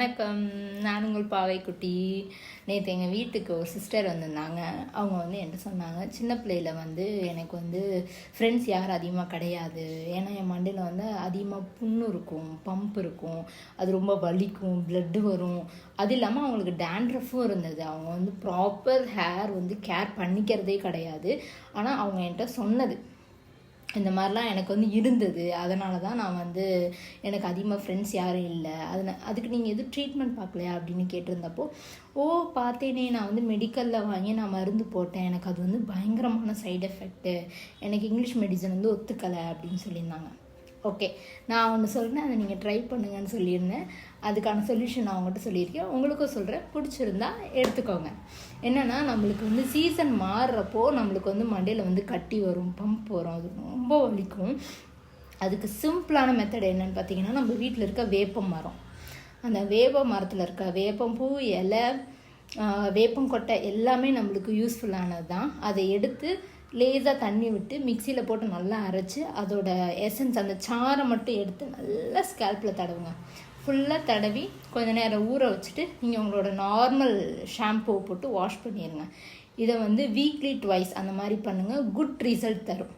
வணக்கம். நான் உங்கள் பாவைக்குட்டி. நேற்று எங்கள் வீட்டுக்கு ஒரு சிஸ்டர் வந்திருந்தாங்க. அவங்க வந்து என்கிட்ட சொன்னாங்க சின்ன பிள்ளையில் வந்து எனக்கு வந்து ஃப்ரெண்ட்ஸ் யாரும் அதிகமாக கிடையாது. ஏன்னா என் மண்டையில் வந்து அதிகமாக புண்ணு இருக்கும் பம்ப் இருக்கும். அது ரொம்ப வலிக்கும் பிளட்டு வரும். அது இல்லாமல் அவங்களுக்கு டேண்ட்ரஃபும் இருந்தது. அவங்க வந்து ப்ராப்பர் ஹேர் வந்து கேர் பண்ணிக்கிறதே கிடையாது. ஆனால் அவங்க என்கிட்ட சொன்னது இந்த மாதிரிலாம் எனக்கு வந்து இருந்தது. அதனால தான் நான் வந்து எனக்கு அதிகமாக ஃப்ரெண்ட்ஸ் யாரும் இல்லை. அதனால் அதுக்கு நீங்கள் எதுவும் ட்ரீட்மெண்ட் பார்க்கலையா அப்படின்னு கேட்டிருந்தப்போ ஓ பார்த்தேனே நான் வந்து மெடிக்கலில் வாங்கி நான் மருந்து போட்டேன். எனக்கு அது வந்து பயங்கரமான சைடு எஃபெக்ட்டு எனக்கு இங்கிலீஷ் மெடிசன் வந்து ஒத்துக்கலை அப்படின்னு சொல்லியிருந்தாங்க. ஓகே நான் ஒன்று சொல்கிறேன் அதை நீங்கள் ட்ரை பண்ணுங்கன்னு சொல்லியிருந்தேன். அதுக்கான சொல்யூஷன் நான் உங்கள்கிட்ட சொல்லியிருக்கேன். உங்களுக்கும் சொல்கிறேன் பிடிச்சிருந்தா எடுத்துக்கோங்க. என்னென்னா நம்மளுக்கு வந்து சீசன் மாறுறப்போ நம்மளுக்கு வந்து மண்டையில் வந்து கட்டி வரும் பம்ப் வரும். அது ரொம்ப வலிக்கும். அதுக்கு சிம்பிளான மெத்தட் என்னன்னு பார்த்தீங்கன்னா நம்ம வீட்டில் இருக்க வேப்பம் மரம். அந்த வேப்ப மரத்தில் இருக்க வேப்பம்பூ இலை வேப்பங்கொட்டை எல்லாமே நம்மளுக்கு யூஸ்ஃபுல்லானது தான் அதை எடுத்து லேசாக தண்ணி விட்டு மிக்சியில் போட்டு நல்லா அரைச்சி அதோட எசன்ஸ் அந்த சாரை மட்டும் எடுத்து நல்லா ஸ்கேல்பில் தடவுங்க. ஃபுல்லாக தடவி கொஞ்ச நேரம் ஊற வச்சுட்டு நீங்கள் உங்களோட நார்மல் ஷாம்பூ போட்டு வாஷ் பண்ணிடுங்க இதை வந்து வீக்லி ட்வைஸ் அந்த மாதிரி பண்ணுங்கள் குட் ரிசல்ட் தரும்.